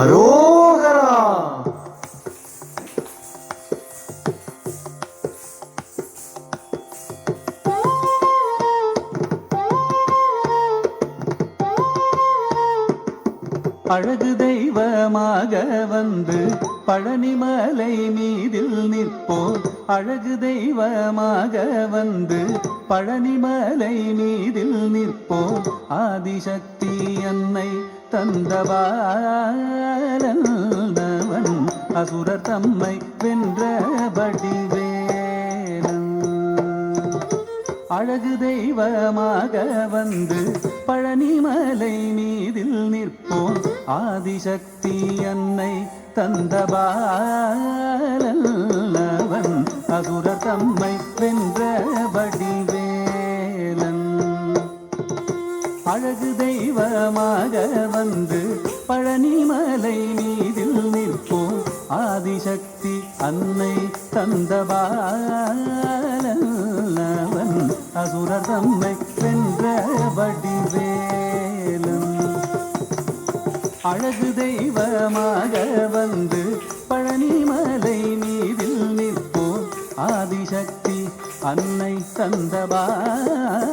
அரோகரா. அழகு தெய்வமாக வந்து பழனிமலை மீதில் நிற்போம் அழகு தெய்வமாக வந்து பழனிமலை மீதில் நிற்போம் ஆதிசக்தி அன்னை தந்தவாளன் அசுரர் தம்மை வென்ற வடிவேலன் அழகு தெய்வமாக வந்து பழனிமலை மீதில் நிற்போம். ஆதிசக்தி அன்னை தந்தபாலவன் அசுர பழனிமலை மீதில் நிற்போம். ஆதிசக்தி அன்னை தந்தபாலவன் அசுரர் தம்மை வென்ற வடிவேலும் அழகு தெய்வமாக வந்து பழனிமலை மீதில் நிற்போம். ஆதிசக்தி அன்னை தந்தபாலன்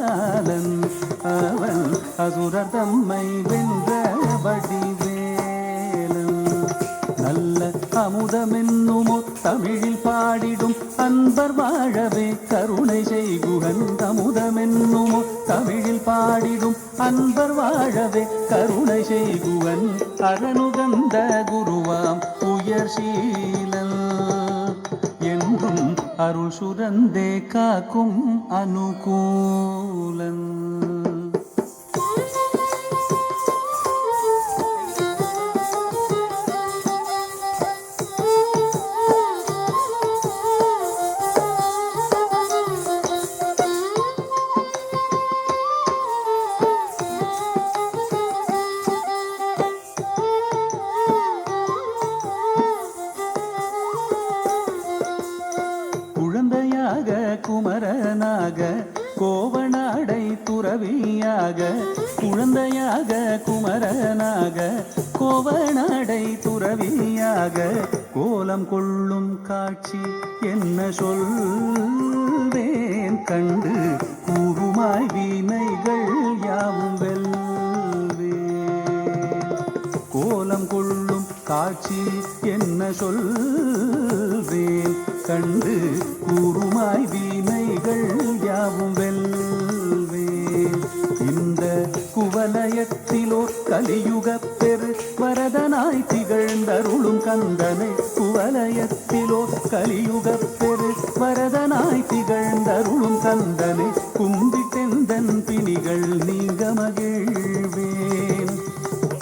அவன் அசுரர் தம்மை வென்ற வடிவே அமுதமென்னுமோ தமிழில் பாடிடும் அன்பர் வாழவே கருணை செய்குகன் அமுதமென்னுமோ தமிழில் பாடிடும் அன்பர் வாழவே கருணை செய்குவன் அரணுகந்த குருவாம் உயர் சீலல். என்றும் அருள் சுரந்தே காக்கும் அனுகூலன். குமரனாக கோவனடை துறவியாக கோலம் கொள்ளும் காட்சி என்ன சொல்வேன் கண்டு கூறுமாய் வீணைகள் யாவும் வெல்வேன். கோலம் கொள்ளும் காட்சி என்ன சொல்வேன் கண்டு கூறுமாய் வீ கந்தனை குவலயத்திலோ கலியுகப் பெரு வரதனாய் திகழ்ந்தருளும் கந்தனை கும்பிட்டெந்தன் பிணிகள் நீங்க மகிழ்வேன்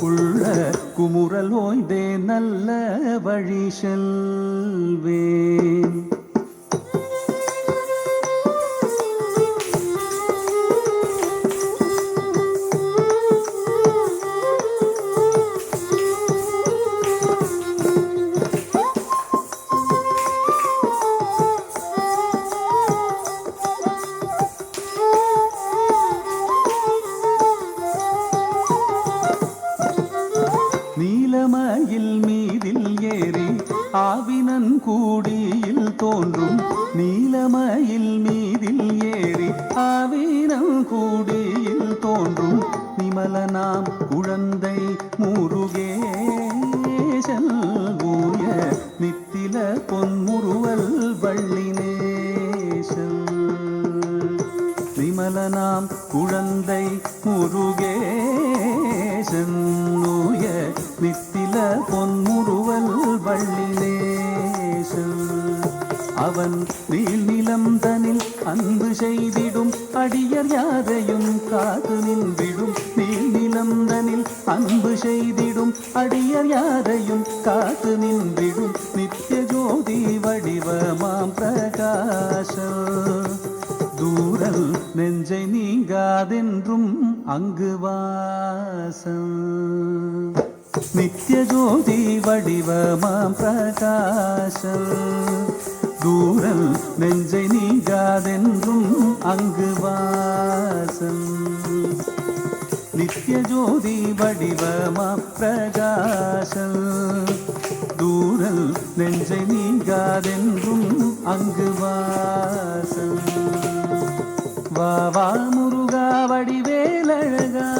உள்ள குமுறல் ஓய்ந்தே நல்ல வழி செல்வேன். நீலமயில் மீதில் ஏறி ஆவினன் கூடியில் தோன்றும் நீலமயில் மீதில் ஏறி ஆவினன் கூடியில் தோன்றும் நிமல நாம் குழந்தை முருகேசல் ஊய நித்தில பொன்முருவல் வள்ளினேசல் விமலனாம் குழந்தை முருகேசன் நூய பொன்முறுவல் வள்ளினேசன் அவன் நீள் நிலம் தனில் அன்பு செய்திடும். அடியர் யாரையும் காத்து நின்றிடும். நீள் நிலம் தனில் அன்பு செய்திடும். அடியர் யாரையும் காத்து நின்றிடும். நித்திய ஜோதி வடிவமாம் பிரகாசம். தூரல் நெஞ்சை நீங்காதென்றும் அங்கு வாசம். நித்யஜோதி வடிவமாம் பிரகாசம். தூரல் நெஞ்சை நீங்காதென்றும் அங்கு வாசம். நித்யஜோதி வடிவமாம் பிரகாசம். தூரல் நெஞ்சை நீங்காதென்றும் அங்கு வாசம். வா வா முருகா வடிவேலழகா.